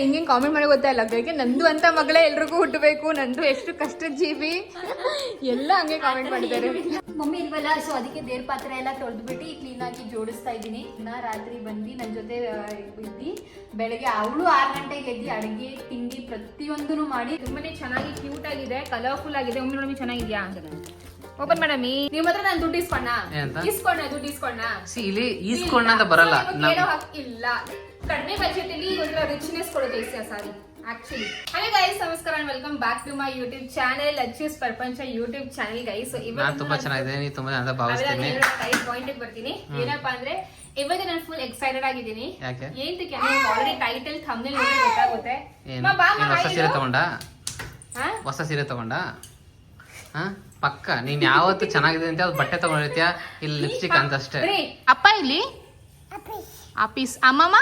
ಹೆಂಗ್ ಕಾಮೆಂಟ್ ಮಾಡಿ ಗೊತ್ತಾಯಿಲ್ಲ ಯಾಕೆ ನಂದು ಅಂತ ಮಗಳೇ ಎಲ್ರಿಗೂ ಹುಟ್ಟಬೇಕು. ನಂದು ಎಷ್ಟು ಕಷ್ಟ ಜೀವಿ ಎಲ್ಲ ಹಂಗೆ ಕಾಮೆಂಟ್ ಮಾಡಿದ್ದಾರೆ. ಮಮ್ಮಿ ಇಲ್ವಲ್ಲ ಸೊ ಅದಕ್ಕೆ ದೇವ್ರ ಪಾತ್ರೆ ಎಲ್ಲ ತೊಳೆದ್ಬಿಟ್ಟು ಕ್ಲೀನ್ ಆಗಿ ಜೋಡಿಸ್ತಾ ಇದ್ದೀನಿ. ನಾ ರಾತ್ರಿ ಬಂದು ನನ್ನ ಜೊತೆ ಇದ್ದು. ಬೆಳಗ್ಗೆ ಅವಳು ಆರು ಗಂಟೆಗೆ ಎದ್ದು ಅಡುಗೆ ತಿಂಡಿ ಪ್ರತಿಯೊಂದನ್ನು ಮಾಡಿ. ತುಂಬಾನೇ ಚೆನ್ನಾಗಿ ಕ್ಯೂಟ್ ಆಗಿದೆ ಕಲರ್ಫುಲ್ ಆಗಿದೆ. ಒಮ್ಮೆ ನೋಡಿ ಚೆನ್ನಾಗಿದ್ಯಾ? ಓಪನ್ ಮಾಡಮಿ ನಿಮ್ಮ ಹತ್ರ ನಾನು ದುಡ್ಡು ಇಸ್ಕೊಂಡ ಏನಂತ? ಇಸ್ಕೊಂಡ ದುಡ್ಡು ಇಸ್ಕೊಂಡ ಸಿ ಇಲ್ಲಿ ಈಸ್ಕೊಂಡ ಅಂತ ಬರಲ್ಲ ಇಲ್ಲ, ನಮ್ ಕೇಳೋ ಹಕ್ಕ್ ಇಲ್ಲ. ಕಡಿಮೆ ಬಜೆಟ್ ಅಲ್ಲಿ ಒಂದು ರಿಚ್ನೆಸ್ ಕೊಡುತ್ತೆ ಈ ಸಾರಿ ಆಕ್ಚುಲಿ ಹಲೋ ಗೈಸ್ ನಮಸ್ಕಾರ welcome back to my YouTube channel Acchis Prapancha YouTube channel guys ನಾನ್ ತುಂಬಾ ಚೆನ್ನಾಗಿದೆ ನೀ ತುಂಬಾ ಅಂತ ಭಾವಿಸ್ತೇನೆ. ಪಾಯಿಂಟ್ ಬರ್ತೀನಿ. ಏನಪ್ಪಾ ಅಂದ್ರೆ ಇವಾಗ ನಾನು ಫುಲ್ ಎಕ್ಸೈಟೆಡ್ ಆಗಿದ್ದೀನಿ. ಯಾಕೆ? ಏಂತಕ್ಕೆ ಆಲ್ರೆಡಿ ಟೈಟಲ್ ಥಂಬ್ನೇಲ್ ನೋಡಿ ಗೊತ್ತಾಗುತ್ತೆ. ಏನು? ಮಾ, ಬಾ, ಮಾ, ಏನ್ ಹೊಸ ಹಾಯ್ ಸೀರೆ ಇರು. ತಗೊಂಡ? ಹಾ? ಹೊಸ ಸೀರೆ ತಗೊಂಡ? ಹಾ? ಪಕ್ಕ ನೀನ್ ಯಾವತ್ತು ಚೆನ್ನಾಗಿದೆ ಅಂತ ಅದು ಬಟ್ಟೆ ತಗೊಂಡಿರ್ತೀಯ ಇಲ್ಲಿ ಲಿಪ್ಸ್ಟಿಕ್ ಅಂತ ಅಷ್ಟೇ. ಅಪ್ಪ ಇಲ್ಲಿ? ಆಪೀಸ್ ಅಮ್ಮಮ್ಮ?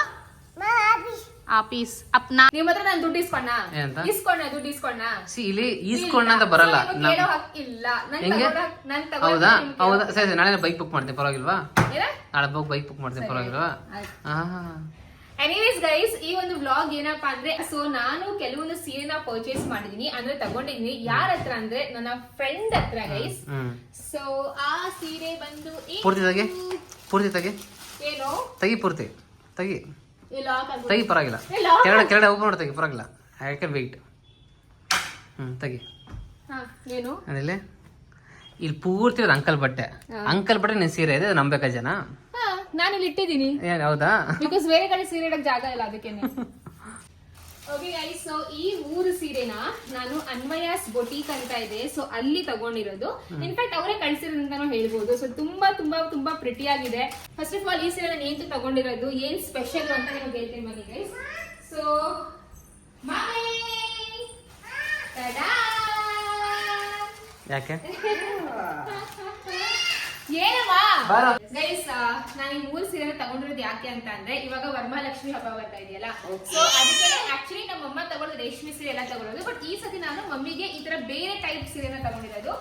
ಆಪೀಸ್ ಅಪ್ನಾ ನಿಮ್ ಹತ್ರ ನಾನು ದುಡ್ಡು ಇಸ್ಕೊಂಡ ಏನಂತ? ಇಸ್ಕೊಂಡ ದುಡ್ಡು ಇಸ್ಕೊಂಡ ಸಿ ಇಲ್ಲಿ ಈಸ್ಕೊಂಡ ಅಂತ ಬರಲ್ಲ. ಸೊ ಕೇಳೋ ಹಕ್ಕ್ ಇಲ್ಲ. ನನ್ ಹೆಂಗೆ? ಹೌದಾ? ಹೌದಾ? ಸರಿ ಸರಿ ನಾಳೆ ಬೈಕ್ ಬುಕ್ ಮಾಡ್ತೀನಿ ಪರವಾಗಿಲ್ವಾ? ನಾಳೆ ಬೋಗ್ ಬೈಕ್ ಬುಕ್ ಮಾಡ್ತೀನಿ ಪರವಾಗಿಲ್ವಾ. ಹಾ ಎನಿವೇಸ್ ಗೈಸ್ ಈ ಒಂದು ವ್ಲಾಗ್ ಏನಪ್ಪಾ ಅಂದ್ರೆ ಸೊ ನಾನು ಕೆಲವೊಂದು ಸೀರೆನ ಪರ್ಚೇಸ್ ಮಾಡಿದೀನಿ. ಅಂದ್ರೆ ತಗೊಂಡಿದೀನಿ. ಯಾರ ಹತ್ರ ಅಂದ್ರೆ ನನ್ನ ಫ್ರೆಂಡ್ ಹತ್ರ ಗೈಸ್ ಸೊ ಆ ಸೀರೆ ಬಂದು ಪೂರ್ತಿ ತಗೆ. ಪೂರ್ತಿ ತಗೆ. ಏನು? ತಗಿ ಪೂರ್ತಿ. ತಗಿ. ತಗಿ ಪರವಾಗಿಲ್ಲ. ಕೆರಡ ಕೆರಡ ಓಪನ್ ಮಾಡಿ ತಗಿ ಪರವಾಗಿಲ್ಲ. ಐ ಕ್ಯಾನ್ ವೇಟ್ ಹ್ಮ್ ತಗಿ. ಹಾ, ಏನು? ಅದಿಲ್ಲ ಇಲ್ಲಿ ಪೂರ್ತಿ ಅಂಕಲ್ ಬಟ್ಟೆ. ಅಂಕಲ್ ಬಟ್ಟೆ ನಿನ್ ಸೀರೆ ಇದೆ ನಂಬೇಕಾ ಜನ? ನಾನು ಇಲ್ಲಿ ಇಟ್ಟಿದ್ದೀನಿ. ಏನ್ ಹೌದಾ? ಬಿಕಾಸ್ ಬೇರೆ ಕಡೆ ಸೀರೆ ಇಡಕ್ ಜಾಗ ಇಲ್ಲ ಅದಕ್ಕೆ ಓಕೆ ಗೈಸ್ ಸೊ ಈ ಮೂರು ಸೀರೆನ ನಾನು ಅನ್ವಯಾಸ್ ಬೊಟೀಕ್ ಅಂತ ಇದೆ. ಸೊ ಅಲ್ಲಿ ತಗೊಂಡಿರೋದು. ಇನ್ಫ್ಯಾಕ್ಟ್ ಅವರೇ ಕಳ್ಸಿರೋದಂತಾನು ಹೇಳ್ಬೋದು. ಸೊ ತುಂಬಾ ತುಂಬಾ ತುಂಬಾ ಪ್ರಿಟಿ ಆಗಿದೆ ಫಸ್ಟ್ ಆಫ್ ಆಲ್ ಈ ಸೀರೆ ನಾನು ಏನು ತಗೊಂಡಿರೋದು? ಏನ್ ಸ್ಪೆಷಲ್ ಅಂತ ನಿಮಗೆ ಹೇಳ್ತೀನಿ ಬನ್ನಿ ಗೈಸ್ ಸೊ ಯಾಕೆ? ಬಾರೋ. ಗೈಸ್ ನಾನು ಈ ಮೂರು ಸೀರೆ ತಗೊಂಡಿರೋದು ಯಾಕೆ ಅಂತ ಅಂದ್ರೆ ಇವಾಗ ವರಮಹಾಲಕ್ಷ್ಮಿ ಹಬ್ಬ ಬರ್ತಾ ಇದೆಯಲ್ಲ? ಸೊ ಅದಕ್ಕೆ ಆಕ್ಚುಲಿ ನಮ್ಮ ಅಮ್ಮ ತಗೊಳ್ಳೋದು ರೇಷ್ಮೆ ಸೀರೆ ಎಲ್ಲ ತಗೊಳ್ಳೋದು ಬಟ್ ಈ ಸತಿ ನಾನು ಮಮ್ಮಿಗೆ ಈ ತರ ಬೇರೆ ಟೈಪ್ ಸೀರೆನ ತಗೊಂಡಿರೋದು.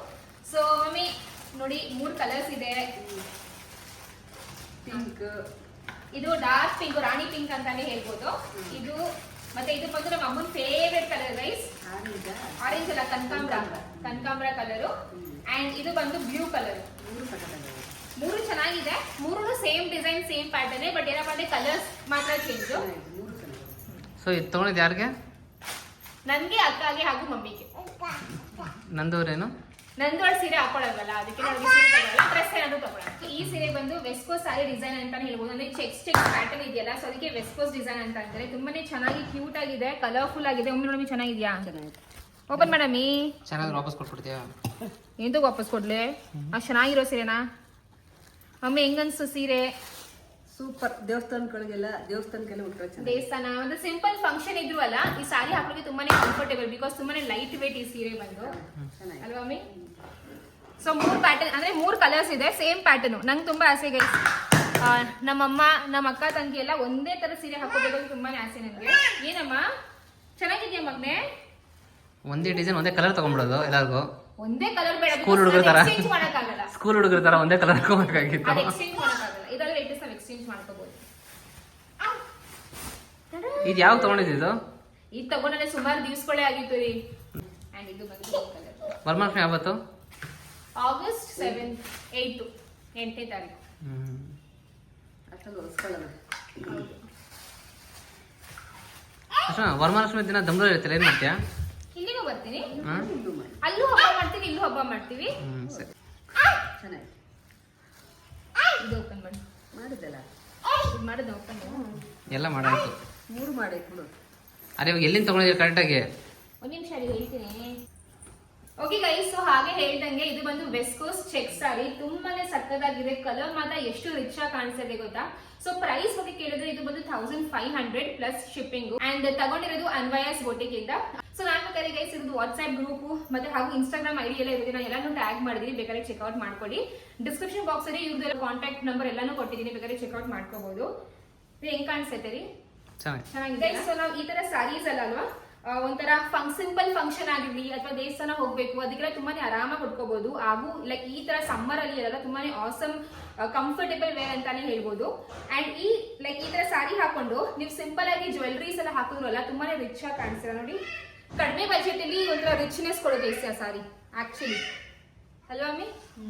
ಸೊ ಮಮ್ಮಿ ನೋಡಿ ಮೂರು ಕಲರ್ಸ್ ಇದೆ. ಪಿಂಕ್ ಇದು ಡಾರ್ಕ್ ಪಿಂಕ್ ರಾಣಿ ಪಿಂಕ್ ಅಂತಾನೆ ಹೇಳ್ಬೋದು. ಇದು ಮತ್ತೆ ಇದು ಬಂದು ನಮ್ಮ ಅಮ್ಮನ ಫೇವ್ರೆಟ್ ಕಲರ್ ಗೈಸ್ ಆರೆಂಜ್ ಅಲ್ಲ? ಕನಕಾಂಬ್ರ. ಕನಕಾಂಬ್ರ. ಕಲರು ಅಂಡ್ ಇದು ಬಂದು ಬ್ಲೂ ಕಲರ್ ಮೂರು ಚೆನ್ನಾಗಿದೆ. ಮೂರು same design same pattern but ಏನಪ್ಪ ಅಂದ್ರೆ ಕಲರ್ಸ್ ಮಾತ್ರ ಚೇಂಜ್ ಸೊ ಇದು ತೊಗೊಂಡಿದ್ದು ಯಾರಿಗೆ? ನನ್ಗೆ ಅಕ್ಕಗೆ ಹಾಗೂ ಮಮ್ಮಿಗೆ. ನಂದೂರೇನು ನಂದು ಅವ್ರ ಸೀರೆ ಹಾಕೊಳ್ಳಲ್ವಲ್ಲ ಅದಕ್ಕೆ ಸೀರೆ ತಗೊಳ್ಳಲ್ಲ ಡ್ರೆಸ್ ಏನಾದ್ರು ತಗೊಳ್ಳಲ್ಲ ಈ ಸೀರೆ ಬಂದು ವೆಸ್ಕೋಸ್ ಸಾರಿ ಡಿಸೈನ್ ಅಂತ ಹೇಳ್ಬೋದು. ಅಂದ್ರೆ ಚೆಕ್ಸ್ ಚೆಕ್ ಪ್ಯಾಟರ್ನ್ ಇದೆಯಲ್ಲ ಸೊ ಅದಕ್ಕೆ ವೆಸ್ಕೋಸ್ ಡಿಸೈನ್ ಅಂತ ಅಂತಾರೆ. ತುಂಬಾನೇ ಚೆನ್ನಾಗಿ ಕ್ಯೂಟ್ ಆಗಿದೆ ಕಲರ್ಫುಲ್ ಆಗಿದೆ. ಒಮ್ಮೆ ನೋಡಿ ಚೆನ್ನಾಗಿದ್ಯಾ? ಓಪನ್ ಮಾಡಮ್ಮಿ ಚೆನ್ನಾಗಿ ವಾಪಸ್ ಕೊಟ್ಬಿಡ್ತೀಯಾ? ಎಂತಕ್ಕೆ ವಾಪಸ್ ಕೊಡ್ಲಿ? ಆ ಚೆನ್ನಾಗಿರೋ ಸೀರೆನಾ? ಅಮ್ಮ ಹೆಂಗನ್ಸು ಸೀರೆ? ಸೂಪರ್. ದೇವಸ್ಥಾನಗಳಿಗೆಲ್ಲ ದೇವಸ್ಥಾನಕ್ಕೆಲ್ಲ ಉಟ್ಕೊಳ್ಳಿ ದೇವಸ್ಥಾನ ಒಂದು ಸಿಂಪಲ್ ಫಂಕ್ಷನ್ ಇದ್ರು ಅಲ್ಲ ಈ ಸಾರಿ ಹಾಕೋಕೆ ತುಂಬಾನೇ ಕಂಫರ್ಟೇಬಲ್ ಬಿಕಾಸ್ ತುಂಬಾನೇ ಲೈಟ್ ವೇಟ್ ಈ ಸೀರೆ ಬಂದು. ಅಲ್ವಾ ಮಮ್ಮಿ? ಸೊ ಮೂರು ಪ್ಯಾಟರ್ನ್ ಅಂದ್ರೆ ಮೂರು ಕಲರ್ಸ್ ಇದೆ ಸೇಮ್ ಪ್ಯಾಟರ್ನ್ ನಂಗೆ ತುಂಬಾ ಆಸೆ ಗೈಸ್ ನಮ್ಮಮ್ಮ ನಮ್ಮ ಅಕ್ಕ ತಂಗಿ ಎಲ್ಲ ಒಂದೇ ತರ ಸೀರೆ ಹಾಕೋಬೇಕು ಅಂತ ತುಂಬಾನೇ ಆಸೆ ನನಗೆ ಏನಮ್ಮ? ಚೆನ್ನಾಗಿದ್ಯಾ ಮಗ್ನೆ ಒಂದೇ ಡಿಸೈನ್ ಒಂದೇ ಕಲರ್ ತಗೊಂಡ್ಬಿಡೋದು ಎಲ್ಲರಿಗೂ. ಒಂದೇ ಕಲರ್ ಬೇಡ ಸ್ಕೂಲ್ ಹುಡುಗರ ತರ. ಸ್ಕೂಲ್ ಹುಡುಗರ ತರ ಒಂದೇ ಕಲರ್ ಮಾಡ್ಕೋಬಹುದು ಇದು ಯಾವಾಗ ತಗೊಂಡಿದ್ದು ಇದು? ತಗೊಂಡೇ ಸುಮಾರು ದಿವಸಗಳೇ ಆಗಿತ್ತು ರೀ. ವರಮಹಾಲಕ್ಷ್ಮಿ ಯಾವತ್ತು? ಆಗಸ್ಟ್ ಸೆವೆನ್ ಏಯ್ಟು ಎಂಟನೇ ತಾರೀಕು. ವರಮಹಾಲಕ್ಷ್ಮಿ ದಿನ ದಮ್ದಲ್ಲಿ ಇರ್ತೀರ? ಏನ್ ಮಾಡ್ತೀಯಾ? ಬರ್ತೀನಿ. ಅಲ್ಲೂ ಹಬ್ಬ ಮಾಡ್ತೀವಿ ಇಲ್ಲೂ ಹಬ್ಬ ಮಾಡ್ತೀವಿ. ಹ್ಮ್ ಸರಿ. ಚೆನ್ನಾಗಿ ಇದು ಓಪನ್ ಮಾಡಿ. ಮಾಡಿದಲ್ಲ ಇದು ಮಾಡಿದ ಓಪನ್ ಎಲ್ಲ ಮಾಡಾಯ್ತು. ಮೂರು ಮಾಡಿ ಬಿಡು ಅರೆ ಇವಾಗ ಎಲ್ಲಿಂದ ತಗೊಂಡಿದ್ದೀರಿ ಕರೆಕ್ಟಾಗಿ ಒಂದ್ ನಿಮಿಷ ಅಲ್ಲಿ ಹೇಳ್ತೀನಿ. ಓಕೆ ಗೈಸ್ ಸೊ ಹಾಗೆ ಹೇಳ್ದಂಗೆ ಇದು ಬಂದು ವೆಸ್ಕೋಸ್ ಚೆಕ್ ಸಾರಿ ತುಂಬಾನೇ ಸಕ್ಕದಾಗಿದೆ ಕಲರ್ ಮಾತ್ರ ಎಷ್ಟು ರಿಚ್ ಆಗಿ ಕಾಣಿಸ್ತಿದೆ ಗೊತ್ತಾ? ಸೊ ಪ್ರೈಸ್ ಬಗ್ಗೆ ಕೇಳಿದ್ರೆ ಇದು ಬಂದು thousand five hundred plus shipping and ತಗೊಂಡಿರೋದು ಅನ್ವಯಸ್ ಬೋಟಿಕ್ ಇಂದ. ಸೊ ನಾನು ಬೇಕಾದ್ರೆ ಗೈಸ್ ಇರೋದು ವಾಟ್ಸ್ಆಪ್ ಗ್ರೂಪ್ ಮತ್ತೆ ಹಾಗೂ ಇನ್ಸ್ಟಾಗ್ರಾಮ್ ಐಡಿ ಎಲ್ಲ ಇರುತ್ತೆ ನಾನು ಎಲ್ಲಾನು ಟ್ಯಾಗ್ ಮಾಡಿದೀನಿ ಬೇಕಾದ್ರೆ ಚೆಕ್ಔಟ್ ಮಾಡ್ಕೊಳ್ಳಿ. ಡಿಸ್ಕ್ರಿಪ್ಷನ್ ಬಾಕ್ಸ್ ಅಲ್ಲಿ ಇವ್ರದ್ದು ಕಾಂಟ್ಯಾಕ್ಟ್ ನಂಬರ್ ಎಲ್ಲಾನು ಕೊಟ್ಟಿದ್ದೀನಿ ಬೇಕಾದ್ರೆ ಚೆಕ್ಔಟ್ ಮಾಡ್ಕೋಬಹುದು ಹೆಂಗ್ ಕಾಣಿಸ್ತೈತೆ ರೀ? ಚೆನ್ನಾಗಿ. ಚೆನ್ನಾಗಿದೆ ಸೊ ನಾವು ಈ ತರ ಸ್ಯಾರೀಸ್ ಅಲ್ಲ ಅಲ್ವಾ? ಒಂಥರ ಫಂಕ್ ಸಿಂಪಲ್ ಫಂಕ್ಷನ್ ಆಗಿರ್ಲಿ ಅಥವಾ ದೇವಸ್ಥಾನ ಹೋಗ್ಬೇಕು ಅದಕ್ಕೆಲ್ಲ ತುಂಬಾನೇ ಆರಾಮಾಗಿ ಉಟ್ಕೋಬಹುದು ಹಾಗೂ ಲೈಕ್ ಈ ತರ ಸಮ್ಮರ್ ಅಲ್ಲಿ ಎಲ್ಲ ತುಂಬಾನೇ ಆಸಮ್ ಕಂಫರ್ಟೇಬಲ್ ವೇರ್ ಅಂತಾನೆ ಹೇಳ್ಬೋದು. ಅಂಡ್ ಈ ಲೈಕ್ ಈ ತರ ಸಾರಿ ಹಾಕೊಂಡು ನೀವು ಸಿಂಪಲ್ ಆಗಿ ಜ್ಯುವೆಲ್ರೀಸ್ ಎಲ್ಲ ಹಾಕಿದ್ರಲ್ಲ ತುಂಬಾನೇ ರಿಚ್ ಆಗಿ ಕಾಣಿಸ್ತಾರೆ ನೋಡಿ ಕಡಿಮೆ ಬಜೆಟ್ ಅಲ್ಲಿ ಒಂಥರ ರಿಚ್ನೆಸ್ ಕೊಡೋದು ಈ ಸಾರಿ ಆಕ್ಚುಲಿ ಅಲ್ವಾ ಲಕ್ಷ್ಮಿ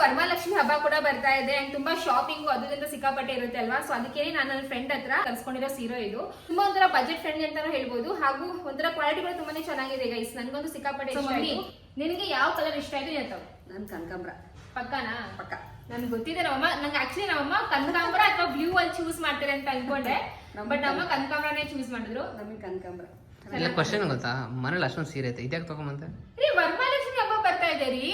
ವರಮಹಾಲಕ್ಷ್ಮಿ ಹಬ್ಬ ಕೂಡ ಬರ್ತಾ ಇದೆ ಅಂಡ್ ತುಂಬಾ ಶಾಪಿಂಗ್ ಅದರಿಂದ ಸಿಕ್ಕಾಪಟ್ಟೆ ಇರುತ್ತೆ ಅಲ್ವಾ? ಸೊ ಅದಕ್ಕೆ ನಾನು ನನ್ನ ಫ್ರೆಂಡ್ ಹತ್ರ ಕರ್ಸ್ಕೊಂಡಿರೋ ಸೀರೆ ಇದು. ತುಂಬಾ ಒಂಥರ ಬಜೆಟ್ ಫ್ರೆಂಡ್ಲಿ ಅಂತ ಹೇಳ್ಬೋದು. ಹಾಗೂ ಒಂಥರ ಕ್ವಾಲಿಟಿ ಕೂಡ ತುಂಬಾನೇ ಚೆನ್ನಾಗಿದೆ ಗೈಸ್ ನನ್ಗೊಂದು ಸಿಕ್ಕಾಪಟ್ಟೆ ನಿನಗೆ ಯಾವ ಕಲರ್ ಇಷ್ಟ ಆಯ್ತು ಹೇಳ್ತಾವ? ನನ್ ನಾನು ಕನಕಾಂಬ್ರ ಪಕ್ಕನಾ? ಪಕ್ಕ. ನನ್ಗೆ ಗೊತ್ತಿದೆ ನಮ್ಮಮ್ಮ. ನಂಗೆ ಆಕ್ಚುಲಿ ನಮ್ಮಮ್ಮ ಕನಕಾಂಬ್ರ ಅಥವಾ ಬ್ಲೂ ಅಲ್ಲಿ ಚೂಸ್ ಮಾಡ್ತಾರೆ ಅಂತ ಅನ್ಕೊಂಡೆ. ಬಟ್ ನಮ್ಮ ಕನಕಾಂಬ್ರನೇ ಚೂಸ್ ಮಾಡಿದ್ರು. ನಮಗೆ ಕನಕಾಂಬ್ರ ಇಲ್ಲ ಕ್ವಶನ್ ಗೊತ್ತಾ? ಮನೇಲಿ ಅಷ್ಟೊಂದು ಸೀರೆ ಐತೆ. ಇದ್ಯಾಕೆ ತಗೊಂಬಂತ ರೀ ವರಮಹಾಲಕ್ಷ್ಮಿ ಹಬ್ಬ ಬರ್ತಾ ಇದೆ ರೀ.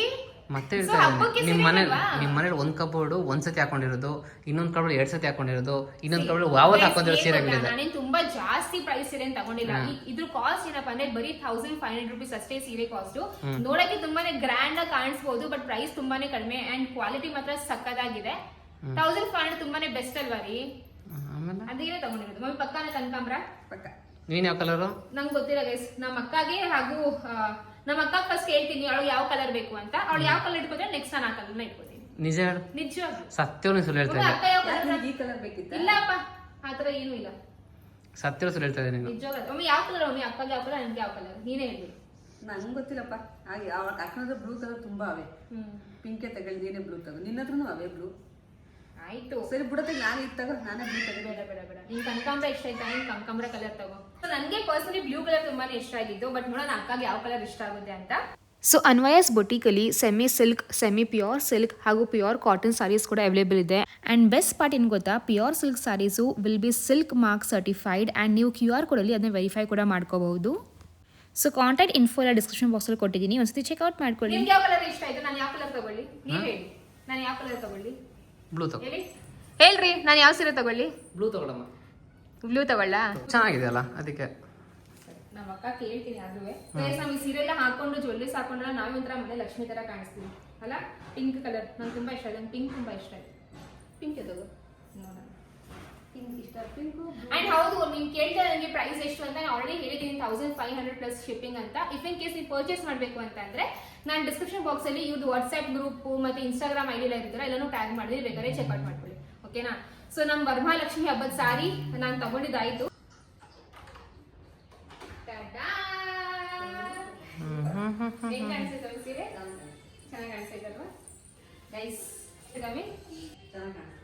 ಮತ್ತೆ So, ಹೇಳ್ತಾ ಹಬ್ಬಕ್ಕೆ ಇದ್ದೀನಿ ನಿಮ್ಮ ಮನೇಲಿ ಸೀರೆ ನಿಮ್ಮ ಮನೇಲಿ ಒಂದ್ ಕಬೋರ್ಡ್ ಒಂದ್ ಸತಿ ಹಾಕೊಂಡಿರೋದು ಇನ್ನೊಂದ್ ಕಬೋರ್ಡ್ ಎರಡ್ ಸತಿ ಹಾಕೊಂಡಿರೋದು ಇನ್ನೊಂದ್ ಕಬೋರ್ಡ್ ಯಾವತ್ತು ಹಾಕೊಂಡಿರೋ ಸೀರೆಗಳಿದೆ? ನಾನೇನ್ ತುಂಬಾ ಜಾಸ್ತಿ ಪ್ರೈಸ್ ಸೀರೆ ಏನ್ ತಗೊಂಡಿಲ್ಲ. ಈ- ಇದ್ರ ಕಾಸ್ಟ್ ಏನಪ್ಪ ಅಂದ್ರೆ ಬರೀ ತೌಸಂಡ್ ಫೈವ್ ಹಂಡ್ರೆಡ್ ರುಪೀಸ್ ಅಷ್ಟೇ ಸೀರೆ ಕಾಸ್ಟ್ ನೋಡಕ್ಕೆ ತುಂಬಾನೇ ಗ್ರ್ಯಾಂಡ್ ಆಗಿ ಕಾಣಿಸ್ಬೋದು ಬಟ್ ಪ್ರೈಸ್ ತುಂಬಾನೇ ಕಡಿಮೆ ಅಂಡ್ ಕ್ವಾಲಿಟಿ ಮಾತ್ರ ಸಕ್ಕದಾಗಿದೆ ತೌಸಂಡ್ ಫೈವ್ ಹಂಡ್ರೆಡ್ ತುಂಬಾನೇ ಬೆಸ್ಟ್ ಅಲ್ವಾ ರೀ? ಆಮೇಲೆ? ಅದೇನೇ ತಗೊಂಡಿರೋದು. ಮಮ್ಮಿ ಪಕ್ಕನ ಕನಕಾಂಬ್ರ? ಪಕ್ಕ. ನೀನ್ ಯಾವ ಕಲರು ನಂಗೆ ಗೊತ್ತಿಲ್ಲ ಗೈಸ್ ನಮ್ಮ ಅಕ್ಕಗೆ ಹಾಗೂ ಆ, ನಮ್ಮ ಅಕ್ಕ ಫಸ್ಟ್ ಹೇಳ್ತೀನಿ ಅವಳು ಯಾವ ಕಲರ್ ಬೇಕು ಅಂತ. ಅವಳು ಯಾವ ಕಲರ್ ಇಟ್ಕೊಂಡ್ರೆ ನೆಕ್ಸ್ಟ್ ನಾನು ಆ ಕಲರ್ನ ಇಟ್ಕೋತೀನಿ. ನಿಜ ಹೇಳು. ನಿಜವಾಗ್ಲೂ. ಸತ್ಯವನ್ನು ಸುಳ್ಳು ಹೇಳ್ತಾ ಮಮ್ಮಿ, ಇದ್ದೆ. ಅಕ್ಕ ಯಾವ ಕಲರ್ ಬೇಕು ಈ ಕಲರ್ ಬೇಕಿತ್ತು? ಇಲ್ಲಪ್ಪ ಆತರ ಏನು ಇಲ್ಲ. ಸತ್ಯವನ್ನು ಸುಳ್ಳು ಹೇಳ್ತಾ ಇದ್ದೆ ನೀನು. ನಿಜವಾಗ್ಲೂ. ಒಮ್ಮೆ ಯಾವ ಕಲರ್ ಒಮ್ಮೆ ಅಕ್ಕಗೆ ಯಾವ ಕಲರ್ ನನಗೆ ಯಾವ ಕಲರ್ ನೀನೇ ಹೇಳಿ. ನಂಗೆ ಗೊತ್ತಿಲ್ಲಪ್ಪ. ಹಾಗೆ ಅವಳ ಹಾಕೊಂಡ್ರೆ ಬ್ಲೂ ಕಲರ್ ತುಂಬಾ ಅವೆ. ಹ್ಮ್. ಪಿಂಕೆ ತಗೊಳ್ಳಿ ನೀನೇ ಬ್ಲೂ ತಗೋ. ನಿನ್ನ ಹತ್ರನೂ ಅವೇ ಬ್ಲೂ ಆಯ್ತು. ಸರಿ ಬಿಡತ್ತೆ ನಾನು ಇದು ತಗೋ ನಾನು ಬ್ಲೂ ತಗೋ. ಬೇಡ ಬೇಡ ಬೇಡ. ನಿನ್ ಕನಕಾಂಬ್ರ ಇಷ್ಟ ಆಯ್ತಾ? ನಿನ್ ಕನಕಾಂಬ್ರ ಕಲರ್ ತಗೋ. ನನಗೆ ಪರ್ಸನಲಿ ಬ್ಲೂ ಕಲರ್ ತುಂಬಾನೇ ಇಷ್ಟ ಆಗಿದ್ದು ಬಟ್ ನೋಡೋಣ ಅಕ್ಕಗೆ ಯಾವ ಕಲರ್ ಇಷ್ಟ ಆಗುತ್ತೆ ಅಂತ. So ಅನ್ವಯಸ್ ಬೊಟಿಕಲ್ಲಿ semi silk semi pure silk ಹಾಗೂ ಪ್ಯೂರ್ ಕಾಟನ್ ಸಾರೀಸ್ ಕೂಡ ಅವೈಲೇಬಲ್ ಇದೆ. ಆ್ಯಂಡ್ ಬೆಸ್ಟ್ ಪಾರ್ಟ್ ಏನು ಗೊತ್ತಾ? Pure silk sarees will be silk mark certified and ನೀವು ಕ್ಯೂ ಆರ್ ಕೋಡಲ್ಲಿ ಅದನ್ನ ವೆರಿಫೈ ಕೂಡ ಮಾಡ್ಕೋಬಹುದು. ಸೊ ಕಾಂಟ್ಯಾಕ್ಟ್ ಇನ್ಫೋ ಎಲ್ಲ ಡಿಸ್ಕ್ರಿಪ್ಷನ್ ಬಾಕ್ಸಲ್ಲಿ ಕೊಟ್ಟಿದ್ದೀನಿ. ಒಂದ್ಸತಿ ಚೆಕ್ಔಟ್ ಮಾಡ್ಕೊಳ್ಳಿ. ನಿಮ್ಗೆ ಯಾವ ಕಲರ್ ಇಷ್ಟ ಆಯ್ತು? ನಾನು ಯಾವ ಕಲರ್ ತಗೊಳ್ಳಿ? ನೀವು ಹೇಳಿ. ನಾನು ಯಾವ ಕಲರ್ ತಗೊಳ್ಳಿ? ಬ್ಲೂ ತಗೋ. ಹೇಳ್ರಿ ನಾನು ಯಾವ ಸೀರೆ ತಗೊಳ್ಳಿ? ಬ್ಲೂ ತಗೊಳಮ್ಮ. ಬ್ಲೂ ತಗೊಳ್ಳ? ಚೆನ್ನಾಗಿದೆ ಅಲ್ಲ ಅದಕ್ಕೆ. ನಮ್ಮ ಅಕ್ಕ ಕೇಳ್ತೀನಿ ಅದುವೆ. ನಾವು ಈ ಸೀರೆ ಎಲ್ಲ ಹಾಕೊಂಡು ಜ್ಯುವೆಲ್ಲರೀಸ್ ಹಾಕೊಂಡ್ರೆ ನಾವೇ ಒಂಥರ ಮನೆ ಲಕ್ಷ್ಮಿ ತರ ಕಾಣಿಸ್ತೀವಿ. ಅಲ್ಲ? ಪಿಂಕ್ ಕಲರ್ ನಂಗೆ ತುಂಬಾ ಇಷ್ಟ ನಂಗೆ ಪಿಂಕ್ ತುಂಬಾ ಇಷ್ಟ. ಆಯ್ತು ಪಿಂಕ್ ತಗೋ. ಪಿಂಕ್ ಇಷ್ಟ ಪಿಂಕು ಅಂಡ್ ಹೌದು ನೀನು ಕೇಳ್ತಾ ನನಗೆ ಪ್ರೈಸ್ ಎಷ್ಟು ಅಂತ ನಾನು ಆಲ್ರೆಡಿ ಹೇಳಿದ್ದೀನಿ thousand five hundred plus shipping ಅಂತ. ಇಫ್ ಇನ್ ಕೇಸ್ ನೀವು ಪರ್ಚೇಸ್ ಮಾಡಬೇಕು ಅಂತ ಅಂದ್ರೆ ನಾನು ಡಿಸ್ಕ್ರಿಪ್ಷನ್ ಬಾಕ್ಸ್ ಅಲ್ಲಿ ಇವ್ರದ್ದು ವಾಟ್ಸ್ಆಪ್ ಗ್ರೂಪ್ ಮತ್ತೆ ಇನ್ಸ್ಟಾಗ್ರಾಮ್ ಐಡಿ ಎಲ್ಲ ಇರ್ತಾರೆ ಎಲ್ಲಾನು ಟ್ಯಾಗ್ ಮಾಡಿದ್ರೆ ಬೇಕಾದ್ರೆ ಚೆಕ್ಔಟ್ ಮಾಡ್ಕೊಳ್ಳಿ. ಓಕೆನಾ ಸೊ ನಮ್ಮ ವರಮಹಾಲಕ್ಷ್ಮಿ ಹಬ್ಬದ ಸಾರಿ ನಾನು ತಗೊಂಡಿದ್ದಾಯ್ತು. ಚೆನ್ನಾಗಿ ಕಾಣಿಸ್ತಾ ಇದ್ದಲ್ವಾ ಗೈಸ್ ಚೆನ್ನಾಗಿ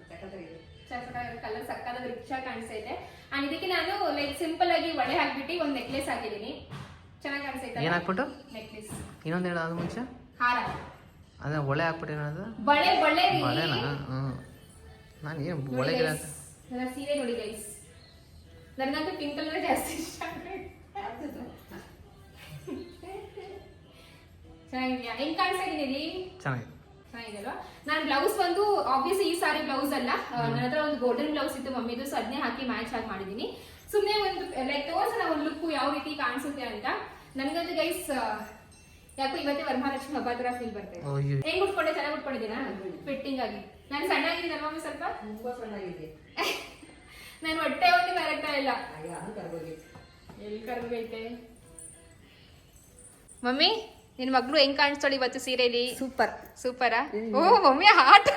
ಕಾಣಿಸ್ತಾ ಕಲರ್ ಸಕ್ಕದ ರಿಕ್ಷ ಕಾಣಿಸ್ತಾ ಕಾಣಿಸ್ತೈತೆ ಅಂಡ್ ಇದಕ್ಕೆ ನಾನು ಲೈಕ್ ಸಿಂಪಲ್ ಆಗಿ ಒಡೆ ಹಾಕ್ಬಿಟ್ಟು ಒಂದು ನೆಕ್ಲೆಸ್ ಹಾಕಿದೀನಿ ಚೆನ್ನಾಗಿ ಏನ್ ಹಾಕ್ಬಿಟ್ಟು ನೆಕ್ಲೆಸ್ ಇನ್ನೊಂದು ಅದು ಮುಂಚೆ? ಹಾರ. ಅದೇ ಒಳ್ಳೆ ಹಾಕ್ಬಿಟ್ಟು ಏನದು ಬಳೆ ಬಳೆ. ಬಳೆನಾ? ನಾನು ಏನು ನನ್ನ ಸೀರೆ ನೋಡಿ ಗೈಸ್ ನನಗಂತೂ ಪಿಂಕ್ ಕಲರ್ ಜಾಸ್ತಿ ಇಷ್ಟ ಚೆನ್ನಾಗಿದ್ಯಾ? ಹೆಂಗ್ ಕಾಣಿಸ್ತಾ ಇದೀನಿ ಚೆನ್ನಾಗಿದೆ. ಚೆನ್ನಾಗಿದೆಲ್ವಾ ನಾನು ಬ್ಲೌಸ್ ಬಂದು ಆಬ್ವಿಯಸ್ಲಿ ಈ ಸಾರಿ ಬ್ಲೌಸ್ ಅಲ್ಲ. ನನ್ನ ಹತ್ರ ಒಂದು ಗೋಲ್ಡನ್ ಬ್ಲೌಸ್ ಇತ್ತು ಮಮ್ಮಿದು ಸೊ ಅದನ್ನೇ ಹಾಕಿ ಮ್ಯಾಚ್ ಆಗಿ ಮಾಡಿದೀನಿ. ಸುಮ್ಮನೆ ಒಂದು ಲೈಕ್ ತೋರ್ಸೋಣ ಒಂದು ಲುಕ್ ಯಾವ ರೀತಿ ಕಾಣಿಸುತ್ತೆ ಅಂತ. ನನಗಂತೂ ಗೈಸ್ ಯಾಕೋ ಇವತ್ತೇ ವರಮಹಾಲಕ್ಷ್ಮಿ ಹಬ್ಬ ತರ ಫೀಲ್ ಬರ್ತಾ ಇದೆ. ಹೆಂಗ್ ಉಟ್ಕೊಂಡೆ? ಚೆನ್ನಾಗಿ ಉಟ್ಕೊಂಡಿದ್ದೀನಾ ಫಿಟ್ಟಿಂಗ್ ಆಗಿ. ನಾನು ಸಣ್ಣ ಆಗಿದ್ದೀನಿ ಮಮ್ಮಿ ಸ್ವಲ್ಪ? ತುಂಬಾ ಸಣ್ಣ ಆಗಿದೆ ನಾನು ಹೊಟ್ಟೆ ಒಂದು ಕರೆಕ್ಟಾ ಇಲ್ಲ. ಎಲ್ಲಿ ಕರ್ಗೈತೆ ಮಮ್ಮಿ? ನಿನ್ ಮಗಳು ಹೆಂಗ್ ಕಾಣಿಸ್ತಾಳೆ ಇವತ್ತು ಸೀರೆಲಿ? ಸೂಪರ್ ಸೂಪರ ಓ ಮಮ್ಮಿ ಆಟ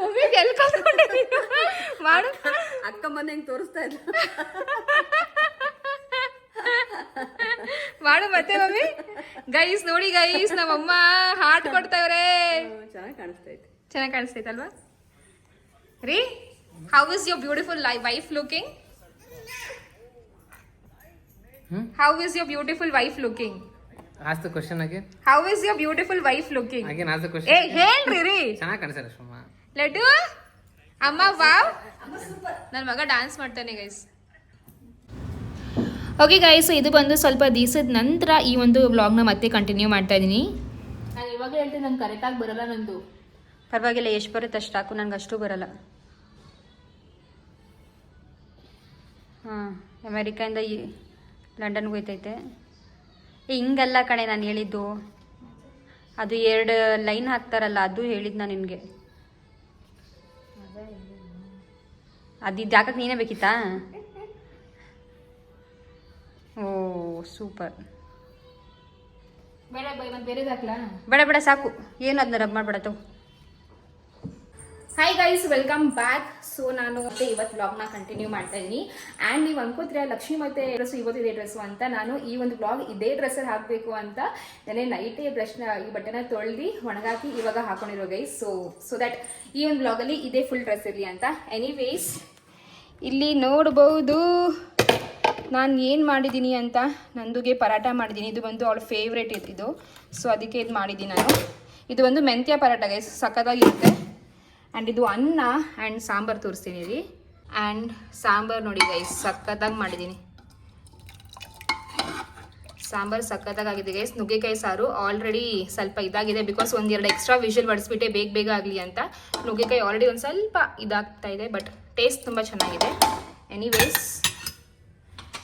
ಮಮ್ಮಿ ಎಲ್ ಕಲ್ತ್ಕೊಂಡೆ ಮಾಡು. ಅಕ್ಕ ಮನೆ ಹೆಂಗ್ ತೋರಿಸ್ತಾ ಇದ್ದ ಮಾಡು ಮತ್ತೆ ಮಮ್ಮಿ. ಗೈಸ್ ನೋಡಿ ಗೈಸ್ ನಮ್ಮಮ್ಮ ಹಾರ್ಟ್ ಕೊಡ್ತಾವ್ರೆ. ಚೆನ್ನಾಗಿ ಕಾಣಿಸ್ತೈತೆ ಚೆನ್ನಾಗಿ ಕಾಣಿಸ್ತೈತಲ್ವಾ ರೀ how is your beautiful lie wife looking? How is your beautiful wife looking as the question ಆಗಿ how is your beautiful wife looking ಹಾಗೆ ಆಸ್ ದ ಏ ಕ್ವಶನ್ ಹೇಳ್ರಿ ರೀ ಚೆನ್ನಾಗಿ ಕಾಣಿಸ್ತಾರೆ ಸುಮ್ಮ ಲಡ್ಡು? ಅಮ್ಮ ವಾವ್. ನನ್ನ ಮಗ ಡ್ಯಾನ್ಸ್ ಮಾಡ್ತಾನೆ ಗೈಸ್ ಓಕೆ ಗೈಸ್ ಇದು ಬಂದು ಸ್ವಲ್ಪ ದಿವಸದ ನಂತರ ಈ ಒಂದು ವ್ಲಾಗ್ನ ಮತ್ತೆ ಕಂಟಿನ್ಯೂ ಮಾಡ್ತಾ ಇದ್ದೀನಿ ನಾನು ಇವಾಗ ಹೇಳ್ತೀನಿ ನಂಗೆ ಕರೆಕ್ಟಾಗಿ ಬರಲ್ಲ ನಂದು. ಪರವಾಗಿಲ್ಲ ಎಷ್ಟು ಬರುತ್ತೆ ಅಷ್ಟು ಹಾಕು ನನಗೆ ಅಷ್ಟು ಬರಲ್ಲ. ಹಾಂ ಅಮೇರಿಕಾಯಿಂದ ಈ ಲಂಡನ್ಗೆ ಹೋಯ್ತೈತೆ. ಹಿಂಗಲ್ಲ ಕಣೆ ನಾನು ಹೇಳಿದ್ದು. ಅದು ಎರಡು ಲೈನ್ ಹಾಕ್ತಾರಲ್ಲ ಅದು ಹೇಳಿದ್ದು ನಾನು ನಿನಗೆ. ಅದು ಇದು ಯಾಕಕ್ಕೆ ನೀನೇ ಬೇಕಿತ್ತಾ? ಓ ಸೂಪರ್. ಬೇಡ ಬೇಡ ಸಾಕು. ಏನು ಅದನ್ನ ರಬ್ ಮಾಡಬೇಡ ತಗೋ. Hi guys welcome back so ನಾನು ಮತ್ತೆ ಇವತ್ತು ಬ್ಲಾಗ್ನ ಕಂಟಿನ್ಯೂ ಮಾಡ್ತಾ ಇದ್ದೀನಿ. ಆ್ಯಂಡ್ ನೀವು ಅನ್ಕೋತೀರ, ಲಕ್ಷ್ಮಿ ಮತ್ತೆ ಡ್ರೆಸ್ ಇವತ್ತು ಇದೇ ಡ್ರೆಸ್ಸು ಅಂತ. ನಾನು ಈ ಒಂದು ಬ್ಲಾಗ್ ಇದೇ ಡ್ರೆಸ್ಸಲ್ಲಿ ಹಾಕಬೇಕು ಅಂತ. ನೆನೆ ನೈಟೇ ಬ್ರಷ್ನ ಈ ಬಟ್ಟೆನ ತೊಳ್ದು ಒಣಗಾಕಿ ಇವಾಗ ಹಾಕೊಂಡಿರೋ ಗೈಸ್ ಸೊ ಸೊ ದಟ್ ಈ ಒಂದು ಬ್ಲಾಗಲ್ಲಿ ಇದೇ ಫುಲ್ ಡ್ರೆಸ್ ಇರಲಿ ಅಂತ. ಎನಿವೇಸ್ ಇಲ್ಲಿ ನೋಡ್ಬೋದು. ನಾನು ಏನು ಮಾಡಿದ್ದೀನಿ ಅಂತ. ನಂದುಗೆ ಪರಾಟ ಮಾಡಿದ್ದೀನಿ. ಇದು ಬಂದು ಅವಳ ಫೇವ್ರೇಟ್ ಇದು ಸೊ ಅದಕ್ಕೆ ಇದು ಮಾಡಿದ್ದೀನಿ ನಾನು. ಇದು ಒಂದು ಮೆಂತ್ಯ ಪರಾಟ ಗೈಸ್ ಸಖತ್ತಾಗಿರುತ್ತೆ. ಆ್ಯಂಡ್ ಇದು ಅನ್ನ ಆ್ಯಂಡ್ ಸಾಂಬಾರು ತೋರಿಸ್ತೀನಿ ರೀ ಆ್ಯಂಡ್ ಸಾಂಬಾರು ನೋಡಿ ಗೈಸ್ ಸಕ್ಕತ್ತಾಗಿ ಮಾಡಿದ್ದೀನಿ ಸಾಂಬಾರು ಆಗಿದೆ ಗೈಸ್ ನುಗ್ಗೆಕಾಯಿ ಸಾರು ಆಲ್ರೆಡಿ ಸ್ವಲ್ಪ ಇದಾಗಿದೆ ಬಿಕಾಸ್ ಒಂದೆರಡು ಎಕ್ಸ್ಟ್ರಾ ವಿಷಲ್ ಬಡಿಸ್ಬಿಟ್ಟೆ, ಬೇಗ ಬೇಗ ಆಗಲಿ ಅಂತ. ನುಗ್ಗೆಕಾಯಿ ಆಲ್ರೆಡಿ ಒಂದು ಸ್ವಲ್ಪ ಇದಾಗ್ತಾ ಇದೆ ಬಟ್ ಟೇಸ್ಟ್ ತುಂಬ ಚೆನ್ನಾಗಿದೆ. ಎನಿವೇಸ್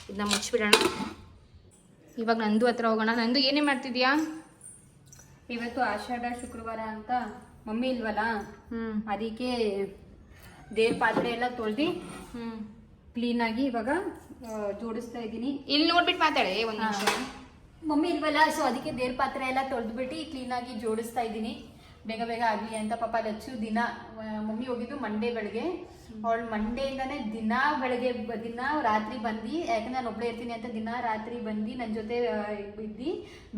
ಇದನ್ನ ಮುಚ್ಚಿಬಿಡೋಣ. ಇವಾಗ ನಂದು ಹತ್ರ ಹೋಗೋಣ. ನಂದು ಏನೇ ಮಾಡ್ತಿದ್ಯಾ? ಇವತ್ತು ಆಷಾಢ ಶುಕ್ರವಾರ ಅಂತ. ಮಮ್ಮಿ ಇಲ್ವಲ್ಲ? ಅದಕ್ಕೆ ದೇವ್ರ ಪಾತ್ರೆ ಎಲ್ಲ ತೊಳ್ದಿ ಕ್ಲೀನ್ ಆಗಿ ಇವಾಗ ಆ, ಜೋಡಿಸ್ತಾ ಇದ್ದೀನಿ. ಇಲ್ಲಿ ನೋಡ್ಬಿಟ್ಟು ಮಾತಾಡಿ ಒಂದು ನಿಮಿಷ. ಮಮ್ಮಿ ಇಲ್ವಲ್ಲ ಸೊ ಅದಕ್ಕೆ ದೇವ್ರ ಪಾತ್ರೆ ಎಲ್ಲ ಕ್ಲೀನ್ ಆಗಿ ಜೋಡಿಸ್ತಾ ಇದ್ದೀನಿ. ಬೇಗ ಬೇಗ ಆಗಲಿ ಅಂತ ಪಾಪ ಲಚ್ಚು ದಿನ ಆ, ಮಮ್ಮಿ ಹೋಗಿದ್ದು ಮಂಡೇ ಬೆಳಗ್ಗೆ. ಅವಳು ಮಂಡೆಯಿಂದಾನೇ ದಿನ ಬೆಳಗ್ಗೆ ದಿನಾ ರಾತ್ರಿ ಬಂದು ಯಾಕಂದ್ರೆ ನಾನು ಒಬ್ಳೆ ಇರ್ತೀನಿ ಅಂತ ದಿನ ರಾತ್ರಿ ಬಂದು ನನ್ನ ಜೊತೆ ಇದ್ದು.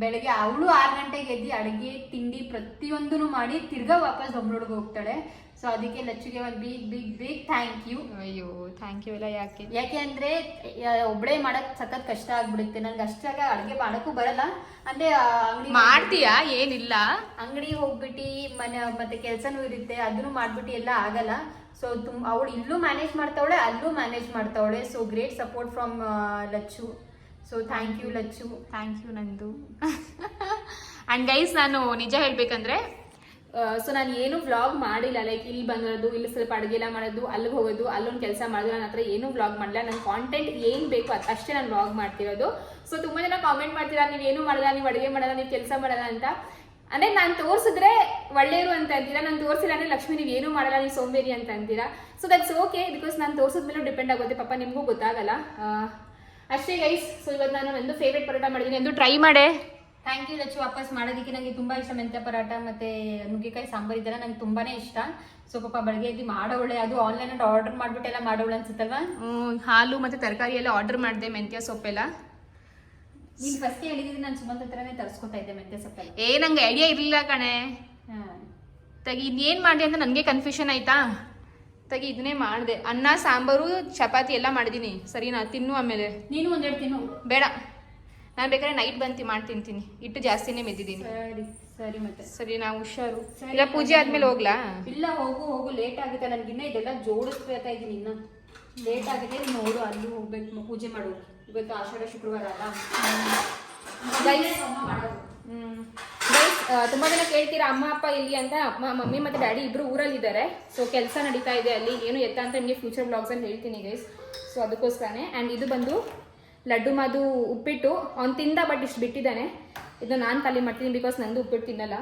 ಬೆಳಗ್ಗೆ ಅವಳು ಆರು ಗಂಟೆಗೆ ಎದ್ದು ಅಡುಗೆ ತಿಂಡಿ ಪ್ರತಿಯೊಂದೂ ಮಾಡಿ ತಿರ್ಗಾ ವಾಪಸ್ ಒಬ್ಳೊಳಗೆ ಹೋಗ್ತಾಳೆ. ಸೊ ಅದಕ್ಕೆ ಲಚ್ಚುಗೆ ಒಂದು big big big thank you ಅಯ್ಯೋ ಥ್ಯಾಂಕ್ ಯು ಎಲ್ಲ ಯಾಕೆ? ಯಾಕೆ ಅಂದ್ರೆ ಒಬ್ಳೇ ಮಾಡಕ್ ಸಖತ್ ಕಷ್ಟ ಆಗ್ಬಿಡುತ್ತೆ. ನನ್ಗೆ ಅಷ್ಟಾಗ ಅಡುಗೆ ಮಾಡಕ್ಕೂ ಬರಲ್ಲ. ಅಂದ್ರೆ ಅಂಗಡಿ ಮಾಡ್ತೀಯಾ? ಏನಿಲ್ಲ. ಅಂಗಡಿ ಹೋಗ್ಬಿಟ್ಟು ಮನೆ ಮತ್ತೆ ಕೆಲ್ಸನೂ ಇರುತ್ತೆ ಅದನ್ನು ಮಾಡ್ಬಿಟ್ಟು ಎಲ್ಲ ಆಗಲ್ಲ. ಸೊ ತುಂಬ ಅವಳು ಇಲ್ಲೂ ಮ್ಯಾನೇಜ್ ಮಾಡ್ತಾವಳೆ ಅಲ್ಲೂ manage ಮಾಡ್ತಾವಳೆ. So great support from Lacchu. So thank you Lacchu. Thank you ನಂದು. ಆ್ಯಂಡ್ ಗೈಸ್ ನಾನು ನಿಜ ಹೇಳ್ಬೇಕಂದ್ರೆ ಸೊ ನಾನು ಏನು ವ್ಲಾಗ್ ಮಾಡಿಲ್ಲ. ಲೈಕ್ ಇಲ್ಲಿ ಬಂದಿರೋದು ಇಲ್ಲಿ ಸ್ವಲ್ಪ ಅಡುಗೆ ಎಲ್ಲ ಮಾಡೋದು ಅಲ್ಲಿಗೆ ಹೋಗೋದು ಅಲ್ಲೊಂದು ಕೆಲಸ ಮಾಡೋದು ನನ್ನ ಹತ್ರ ಏನೂ ವ್ಲಾಗ್ ಮಾಡಿಲ್ಲ ನನ್ನ ಕಾಂಟೆಂಟ್ ಏನು ಬೇಕು ಅದು ಅಷ್ಟೇ ನಾನು ವ್ಲಾಗ್ ಮಾಡ್ತಿರೋದು. ಸೊ ತುಂಬ ಜನ ಕಾಮೆಂಟ್ ಮಾಡ್ತೀರಾ ನೀವು ಏನು ಮಾಡಲ್ಲ ನೀವು ಅಡುಗೆ ಮಾಡಲ್ಲ ನೀವು ಕೆಲಸ ಮಾಡಲ್ಲ ಅಂತ. ಅಂದರೆ ನಾನು ತೋರಿಸಿದ್ರೆ ಒಳ್ಳೆಯರು ಅಂತ ಅಂತೀರಾ? ನಾನು ತೋರಿಸಿಲ್ಲ ಅಂದರೆ ಲಕ್ಷ್ಮಿ ನೀವು ಏನೂ ಮಾಡಲ್ಲ ನೀವು ಸೋಂಬೇರಿ ಅಂತ ಅಂತೀರಾ? ಸೊ ದಟ್ಸ್ ಓಕೆ ಬಿಕಾಸ್ ನಾನು ತೋರಿಸಿದ್ಮೇಲೂ ಡಿಪೆಂಡ್ ಆಗುತ್ತೆ. ಪಾಪ ನಿಮಗೂ ಗೊತ್ತಾಗಲ್ಲ. ಅಷ್ಟೇ ಗೈಸ್ ಸೊ ಇವತ್ತು ನಾನು ಒಂದು ಫೇವ್ರೇಟ್ ಪರೋಟ ಮಾಡಿದ್ದೀನಿ ಎಂದು ಟ್ರೈ ಮಾಡೆ. ಥ್ಯಾಂಕ್ ಯು ಲಚ್ಚು ವಾಪಸ್ ಮಾಡೋದಕ್ಕೆ ನನಗೆ ತುಂಬ ಇಷ್ಟ ಮೆಂತ್ಯ ಪರಾಟ ಮತ್ತೆ ನುಗ್ಗೆಕಾಯಿ ಸಾಂಬಾರ್ ಇದೆಲ್ಲ ನಂಗೆ ತುಂಬಾನೇ ಇಷ್ಟ. ಸೊ ಪಾಪ ಬೆಳಗ್ಗೆ ಎದ್ದು ಮಾಡೋಳೆ ಅದು ಆನ್ಲೈನ್ ಆರ್ಡರ್ ಮಾಡಿಬಿಟ್ಟೆಲ್ಲ ಮಾಡೋಳೆ ಅನ್ಸುತ್ತಲ್ವಾ? ಹಾಲು ಮತ್ತು ತರಕಾರಿ ಎಲ್ಲ ಆರ್ಡರ್ ಮಾಡಿದೆ ಮೆಂತ್ಯ ಸೊಪ್ಪೆಲ್ಲ. ನೀನ್ ಫಸ್ಟ್ ಹೇಳಿದ್ರೆ ನಾನು ಸುಮಂತ್ ಹತ್ರನೇ ತರ್ಸ್ಕೊತಾ ಇದ್ದೆ ಮೆಂತ್ಯ ಸೊಪ್ಪೆಲ್ಲ. ಏ ನಂಗೆ ಐಡಿಯಾ ಇರಲಿಲ್ಲ ಕಣೆ. ತಗಿ ಇನ್ನೇನು ಮಾಡಿ ಅಂತ ನನಗೆ ಕನ್ಫ್ಯೂಷನ್ ಆಯ್ತಾ? ತಗಿ ಇದನ್ನೇ ಮಾಡಿದೆ. ಅನ್ನ ಸಾಂಬಾರು ಚಪಾತಿ ಎಲ್ಲ ಮಾಡಿದ್ದೀನಿ ಸರಿನಾ? ತಿನ್ನು ಆಮೇಲೆ. ನೀನು ಒಂದೆರಡು ತಿನ್ನು. ಬೇಡ. ನಾನು ಬೇಕಾದ್ರೆ ನೈಟ್ ಬಂತಿ ಮಾಡಿ ತಿಂತೀನಿ ಇಟ್ಟು ಜಾಸ್ತಿನೇ ಮೆದ್ದಿದ್ದೀನಿ. ಸರಿ ಸರಿ ಮತ್ತೆ. ಸರಿ ನಾ ಹುಷಾರು ಇಲ್ಲ ಪೂಜೆ ಆದ್ಮೇಲೆ ಹೋಗ್ಲಾ? ಇಲ್ಲ ಹೋಗು ಹೋಗು. ಲೇಟ್ ಆಗುತ್ತೆ. ನನಗಿನ್ನ ಇದೆಲ್ಲ ಜೋಡಿಸ್ಬೇಕಾ ಇದ್ದೀನಿ ಇನ್ನ. ಲೇಟ್ ಆಗಿದೆ ನೋಡು ಅಲ್ಲಿ ಹೋಗ್ಬೇಕು ಪೂಜೆ ಮಾಡು ಇವತ್ತು ಆಷಾಢ ಶುಕ್ರವಾರ ಅಲ್ಲ? ಗೈಸ್ ತುಂಬಾ ಜನ ಕೇಳ್ತೀರಾ ಅಮ್ಮ ಅಪ್ಪ ಇಲ್ಲಿ ಅಂತ ಅಮ್ಮ ಮಮ್ಮಿ ಮತ್ತೆ ಡ್ಯಾಡಿ ಇಬ್ರು ಊರಲ್ಲಿ ಇದ್ದಾರೆ ಸೊ ಕೆಲಸ ನಡೀತಾ ಇದೆ ಅಲ್ಲಿ ಏನು ಎತ್ತ ಅಂತ ನಿಮಗೆ ಫ್ಯೂಚರ್ ಬ್ಲಾಗ್ಸ್ ಅಲ್ಲಿ ಹೇಳ್ತೀನಿ ಗೈಸ್. ಸೊ ಅದಕ್ಕೋಸ್ಕರನೇ. ಆ್ಯಂಡ್ ಇದು ಬಂದು ಲಡ್ಡು ಮಾದು ಉಪ್ಪಿಟ್ಟು. ಅವ್ನು ತಿಂದ ಬಟ್ ಇಷ್ಟು ಬಿಟ್ಟಿದ್ದಾನೆ. ಇದು ನಾನು ಖಾಲಿ ಮಾಡ್ತೀನಿ ಬಿಕಾಸ್ ನಂದು ಉಪ್ಪಿಟ್ಟು ತಿನ್ನಲ್ಲ.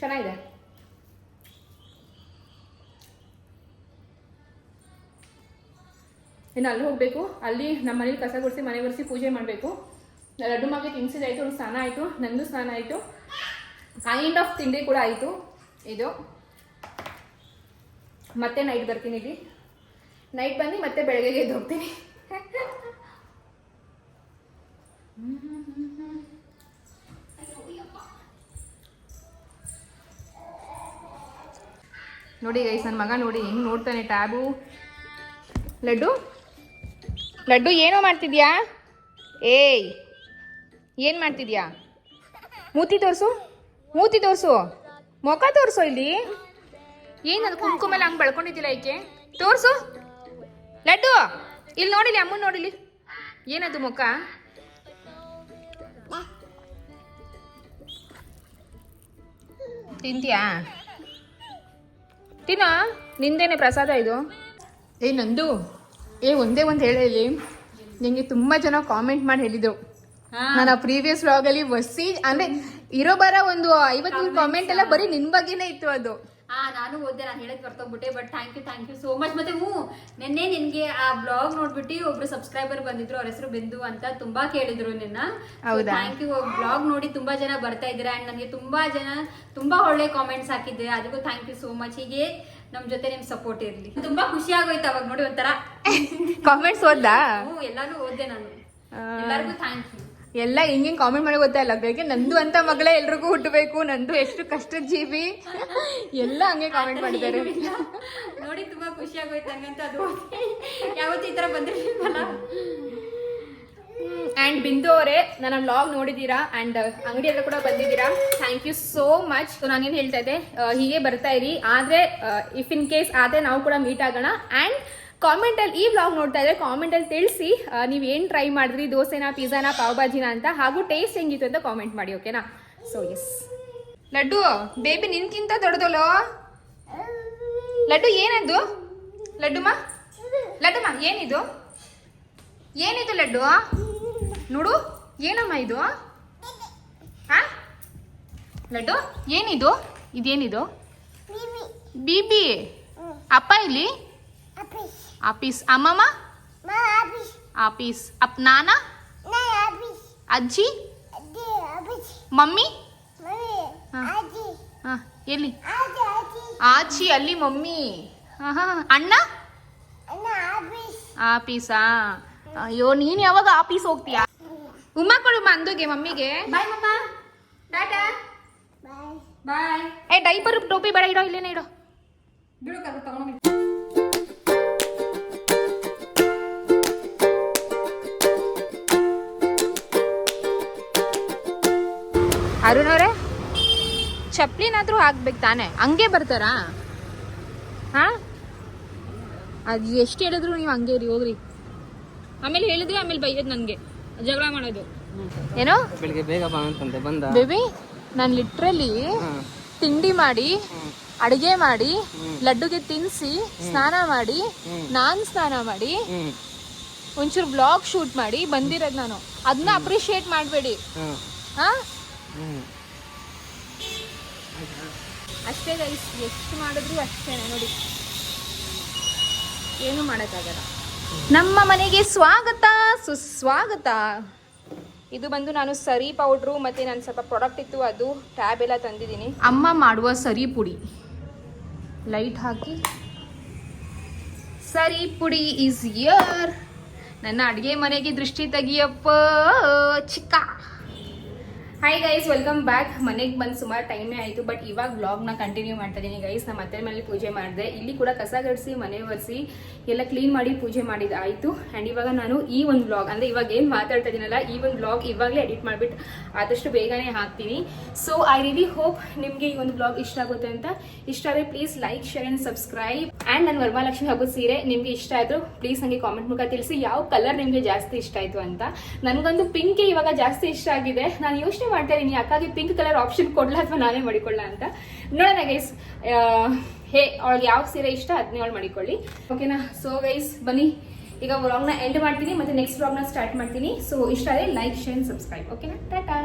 ಚೆನ್ನಾಗಿದೆ. ಇನ್ನು ಅಲ್ಲಿ ಹೋಗಬೇಕು. ಅಲ್ಲಿ ನಮ್ಮ ಮನೇಲಿ ಕಸ ಗುಡಿಸಿ, ಮನೆ ಒರೆಸಿ ಪೂಜೆ ಮಾಡಬೇಕು. ಲಡ್ಡು ಮಗ ತಿನ್ಸಿದಾಯಿತು ಒಂದು ಸ್ನಾನ ಆಯಿತು, ನಂದು ಸ್ನಾನ ಆಯಿತು. ಕೈಂಡ್ ಆಫ್ ತಿಂಡಿ ಕೂಡ ಆಯಿತು. ಇದು. ಮತ್ತೆ ನೈಟ್ ಬರ್ತೀನಿ ಇಲ್ಲಿ. ನೈಟ್ ಬನ್ನಿ, ಮತ್ತೆ ಬೆಳಗ್ಗೆಗೆ ಎದ್ದು ಹೋಗ್ತೀನಿ. ನೋಡಿ ಗೈಸ್ ನನ್ನ ಮಗ ನೋಡಿ, ಹೆಂಗ್ ನೋಡ್ತಾನೆ ಟ್ಯಾಬು ಲಡ್ಡು? ಲಡ್ಡು ಏನೋ ಮಾಡ್ತಿದ್ಯಾ? ಏಯ್, ಏನು ಮಾಡ್ತಿದ್ಯಾ? ಮೂತಿ ತೋರಿಸು ಮೂತಿ ತೋರಿಸು. ಮುಖ ತೋರಿಸು ಇಲ್ಲಿ. ಏನದು ಕುಂಕುಮ ಎಲ್ಲ ಹಂಗೆ ಬೆಳ್ಕೊಂಡಿದ್ದಿಲ್ಲ ಈಕೆ? ತೋರಿಸು. ಲಡ್ಡು, ಇಲ್ಲಿ ನೋಡಿಲಿ, ಅಮ್ಮನ ನೋಡಿಲಿ. ಏನದು ಮುಖ? ತಿಂತೀಯಾ? ತಿನ್ನ, ನಿಂದೇನೆ ಪ್ರಸಾದ ಇದು. ಏ ನಂದು. ಏ ಒಂದೇ ಒಂದು ಹೇಳಿ ನಿಮಗೆ ತುಂಬ ಜನ ಕಾಮೆಂಟ್ ಮಾಡಿ ಹೇಳಿದರು. ನಾನು ಪ್ರೀವಿಯಸ್ ವ್ಲಾಗಲ್ಲಿ ವಸಿ ಅಂದರೆ ಇರೋ ಬರ ಒಂದು ಐವತ್ತು ಕಾಮೆಂಟ್ ಎಲ್ಲ ಬರೀ ನಿನ್ನ ಬಗ್ಗೆನೇ ಇತ್ತು ಅದು. ಹಾ ನಾನು ಓದ್ದೆ ನಾನು ಹೇಳಕ್ ಬರ್ತೋಗ್ಬಿಟ್ಟೆ but thank you thank you so much ಮತ್ತೆ ಹ್ಞೂ ನಿನ್ನೆ ನಿನ್ಗೆ ಆ ಬ್ಲಾಗ್ ನೋಡ್ಬಿಟ್ಟು ಒಬ್ರು ಸಬ್ಸ್ಕ್ರೈಬರ್ ಬಂದಿದ್ರು ಅವ್ರ ಹೆಸರು ಬಿಂದು ಅಂತ ತುಂಬಾ ಕೇಳಿದ್ರು ನಿನ್ನ? ಥ್ಯಾಂಕ್ ಯು ಬ್ಲಾಗ್ ನೋಡಿ ತುಂಬಾ ಜನ ಬರ್ತಾ ಇದ್ದೀರಾ ಅಂಡ್ ನನಗೆ ತುಂಬಾ ಜನ ತುಂಬಾ ಒಳ್ಳೆ ಕಾಮೆಂಟ್ಸ್ ಹಾಕಿದ್ದೆ. ಅದಕ್ಕೂ ಥ್ಯಾಂಕ್ ಯು ಸೋ ಮಚ್ ಹೀಗೆ ನಮ್ ಜೊತೆ ನಿಮ್ ಸಪೋರ್ಟ್ ಇರ್ಲಿ. ತುಂಬಾ ಖುಷಿ ಆಗೋಯ್ತು ಅವಾಗ ನೋಡಿ ಒಂಥರ. ಕಾಮೆಂಟ್ಸ್ ಓದ್ದಾ? ಹ್ಞೂ ಎಲ್ಲಾನು ಓದ್ದೆ ನಾನು. ಎಲ್ಲರಿಗೂ ಥ್ಯಾಂಕ್ ಯು ಎಲ್ಲ ಹಿಂಗೆ ಕಾಮೆಂಟ್ ಮಾಡಿ ಗೊತ್ತಾಯಿಲ್ಲ ಬೆಳಗ್ಗೆ ನಂದು ಅಂತ ಮಗಳೇ ಎಲ್ರಿಗೂ ಹುಟ್ಟಬೇಕು ನಂದು ಎಷ್ಟು ಕಷ್ಟ ಜೀವಿ ಎಲ್ಲ ಹಂಗೆ ಕಾಮೆಂಟ್ ಮಾಡಿದ್ದಾರೆ. ನೋಡಿ ತುಂಬಾ ಖುಷಿ ಆಗೋಯ್ತು ಹಂಗಂತ ಅದು ಯಾವತ್ತು ಈ ತರ ಬಂದಿರ್ಲಿಲ್ವಲ್ಲ? ಅಂಡ್ ಬಿಂದು ಅವರೇ ನನ್ನ ಬ್ಲಾಗ್ ನೋಡಿದ್ದೀರಾ? ಅಂಡ್ ಅಂಗಡಿ ಹತ್ರ ಕೂಡ ಬಂದಿದ್ದೀರಾ? ಥ್ಯಾಂಕ್ ಯು ಸೋ ಮಚ್ ನಾನೇನು ಹೇಳ್ತಾ ಇದ್ದೆ ಹೀಗೆ ಬರ್ತಾ ಇರಿ. ಆದ್ರೆ ಇಫ್ ಇನ್ ಕೇಸ್ ಆದರೆ ನಾವು ಕೂಡ ಮೀಟ್ ಆಗೋಣ. ಅಂಡ್ ಕಾಮೆಂಟ್ ಅಲ್ಲಿ ಈ ವ್ಲಾಗ್ ನೋಡ್ತಾ ಇದ್ರೆ ಕಾಮೆಂಟಲ್ಲಿ ತಿಳಿಸಿ. ನೀವು ಏನು ಟ್ರೈ ಮಾಡಿದ್ರಿ? ದೋಸೆನಾ ಪಿಜ್ಜಾನ ಪಾವ್ ಭಾಜಿನ ಅಂತ ಹಾಗೂ ಟೇಸ್ಟ್ ಹೆಂಗಿತ್ತು ಅಂತ ಕಾಮೆಂಟ್ ಮಾಡಿ ಓಕೆನಾ ಸೊ ಎಸ್ ಲಡ್ಡು ಬೇಬಿ ನಿನ್ಕಿಂತ ದೊಡ್ಡದಲ್ಲೋ? ಲಡ್ಡು ಏನದು ಲಡ್ಡುಮ್ಮ ಲಡ್ಡುಮ್ಮ ಏನಿದು? ಏನಿದು ಲಡ್ಡು? ನೋಡು ಏನಮ್ಮ ಇದು? ಹಾಂ ಲಡ್ಡು ಏನಿದು? ಇದೇನಿದು? ಬಿಬಿ ಅಪ್ಪ ಇಲ್ಲಿ. ಆಪೀಸ್ ಅಮ್ಮಮ್ಮ ಆಪೀಸ್ ಅಪ್ ನಾನ ಅಜ್ಜಿ ಮಮ್ಮಿ ಹಾ. ಹಾ, ಎಲ್ಲಿ ಆಚಿ ಅಲ್ಲಿ ಮಮ್ಮಿ ಹಾ, ಅಣ್ಣ ಅಣ್ಣ ಆಫೀಸಾ ಅಯ್ಯೋ ನೀನು ಯಾವಾಗ ಆಫೀಸ್ ಹೋಗ್ತೀಯಾ ಉಮ್ಮ ಕೊಡು ಮಂದುಗೆ ಮಮ್ಮಿಗೆ ಬಾಯ್ ಮಮ್ಮ ಟಾಟಾ ಬಾಯ್ ಏ ಡೈಪರ್ ಟೋಪಿ ಬೇಡ ಇಡೋ ಇಲ್ಲೇನೆ ಇಡೋ ಅರುಣ್ ಅವರೇ? ಚಪ್ಲಿನಾದ್ರೂ ಹಾಕ್ಬೇಕು ತಾನೆ. ಹಂಗೆ ಬರ್ತಾರಾ? ಹಾ? ಅದು ಎಷ್ಟು ಹೇಳಿದ್ರು ನೀವು ಹಂಗೆ ರೀ ಹೋಗ್ರಿ. ಆಮೇಲೆ ಹೇಳಿದ್ರೆ ಆಮೇಲೆ ಬೈಯೋದು ನನಗೆ. ಜಗಳ ಮಾಡೋದು. ಏನೋ? ಬೆಳಿಗ್ಗೆ ಬೇಗ ಬಾ ಅಂತಂದೆ ಬಂದ? ಬೇಬಿ ನಾನು ಲಿಟ್ರಲಿ ತಿಂಡಿ ಮಾಡಿ ಅಡಿಗೆ ಮಾಡಿ ಲಡ್ಡುಗೆ ತಿನ್ಸಿ ಸ್ನಾನ ಮಾಡಿ ನಾನ್ ಸ್ನಾನ ಮಾಡಿ ಒಂಚೂರು ಬ್ಲಾಗ್ ಶೂಟ್ ಮಾಡಿ ಬಂದಿರೋದು ನಾನು. ಅದನ್ನ ಅಪ್ರಿಶಿಯೇಟ್ ಮಾಡಬೇಡಿ. ಹಾ? ಅಷ್ಟೇ ಗೈಸ್ ಎಷ್ಟು ಮಾಡಿದ್ರು ಅಷ್ಟೇ ನೋಡಿ. ಏನು ಮಾಡೋಕ್ಕಾಗಲ್ಲ. ನಮ್ಮ ಮನೆಗೆ ಸ್ವಾಗತ ಸುಸ್ವಾಗತ. ಇದು ಬಂದು ನಾನು ಸರಿ ಪೌಡ್ರು ಮತ್ತೆ ನಾನು ಸ್ವಲ್ಪ ಪ್ರಾಡಕ್ಟ್ ಇತ್ತು ಅದು ಟ್ಯಾಬ್ ಎಲ್ಲ ತಂದಿದ್ದೀನಿ. ಅಮ್ಮ ಮಾಡುವ ಸರಿ ಪುಡಿ. ಲೈಟ್ ಹಾಕಿ. ಸರಿ ಪುಡಿ ಈಸ್ ಯರ್ ನನ್ನ ಅಡುಗೆ ಮನೆಗೆ ದೃಷ್ಟಿ ತೆಗಿಯಪ್ಪ ಚಿಕ್ಕ. ಹಾಯ್ ಗೈಸ್ ವೆಲ್ಕಮ್ ಬ್ಯಾಕ್ ಮನೆಗೆ ಬಂದು ಸುಮಾರು ಟೈಮೇ ಆಯಿತು ಬಟ್ ಇವಾಗ ವ್ಲಾಗ್ನ ಕಂಟಿನ್ಯೂ ಮಾಡ್ತಾ ಇದ್ದೀನಿ ಗೈಸ್ ನಮ್ಮ ಅತ್ತೆ ಮನೇಲಿ ಪೂಜೆ ಮಾಡಿದೆ. ಇಲ್ಲಿ ಕೂಡ ಕಸ ಗಡಿಸಿ, ಮನೆ ಒರೆಸಿ, ಎಲ್ಲ ಕ್ಲೀನ್ ಮಾಡಿ ಪೂಜೆ ಮಾಡಿದ ಆಯಿತು. ಆ್ಯಂಡ್ ಇವಾಗ ನಾನು ಈ ಒಂದು ವ್ಲಾಗ್ ಅಂದರೆ ಇವಾಗ ಏನು ಮಾತಾಡ್ತಾ ಇದ್ದೀನಲ್ಲ ಈ ಒಂದು ವ್ಲಾಗ್ ಇವಾಗಲೇ ಎಡಿಟ್ ಮಾಡಿಬಿಟ್ಟು ಆದಷ್ಟು ಬೇಗನೆ ಹಾಕ್ತೀನಿ. ಸೊ ಐ ರಿಲಿ ಹೋಪ್ ನಿಮಗೆ ಈ ಒಂದು ವ್ಲಾಗ್ ಇಷ್ಟ ಆಗುತ್ತೆ ಅಂತ. ಇಷ್ಟ ಆದರೆ please like share and subscribe and ನನ್ನ ವರಮಹಾಲಕ್ಷ್ಮಿ ಹಾಗೂ ಸೀರೆ ನಿಮಗೆ ಇಷ್ಟ ಆಯಿತು ಪ್ಲೀಸ್ ನನಗೆ ಕಾಮೆಂಟ್ ಮುಖ ತಿಳಿಸಿ, ಯಾವ ಕಲರ್ ನಿಮಗೆ ಜಾಸ್ತಿ ಇಷ್ಟ ಆಯಿತು ಅಂತ. ನನಗಂತೂ ಪಿಂಕೇ ಇವಾಗ ಜಾಸ್ತಿ ಇಷ್ಟ ಆಗಿದೆ. ನಾನು ಯೋಚನೆ ಮಾಡ್ತಾ ಇದ್ದೀನಿ ಅಕ್ಕಾಗಿ ಪಿಂಕ್ ಕಲರ್ ಆಪ್ಷನ್ ಕೊಡ್ಲಾ ಅಥವಾ ನಾನೇ ಮಾಡಿಕೊಳ್ಳ ಅಂತ. ನೋಡೋಣ ಗೈಸ್ ಹೇ, ಅವಳಿಗೆ ಯಾವ ಸೀರೆ ಇಷ್ಟ ಅದನ್ನೇ ಅವಳು ಮಾಡಿಕೊಳ್ಳಿ. ಓಕೆನಾ ಸೊ ಗೈಸ್ ಬನ್ನಿ. ಈಗ ವ್ಲಾಗ್ನ ಎಂಡ್ ಮಾಡ್ತೀನಿ, ಮತ್ತೆ ನೆಕ್ಸ್ಟ್ ವ್ಲಾಗ್ನ ಸ್ಟಾರ್ಟ್ ಮಾಡ್ತೀನಿ. ಸೊ ಇಷ್ಟ ಆದರೆ ಲೈಕ್ ಶೇರ್ ಸಬ್ಸ್ಕ್ರೈಬ್ ಓಕೆನಾ ಟಾಟಾ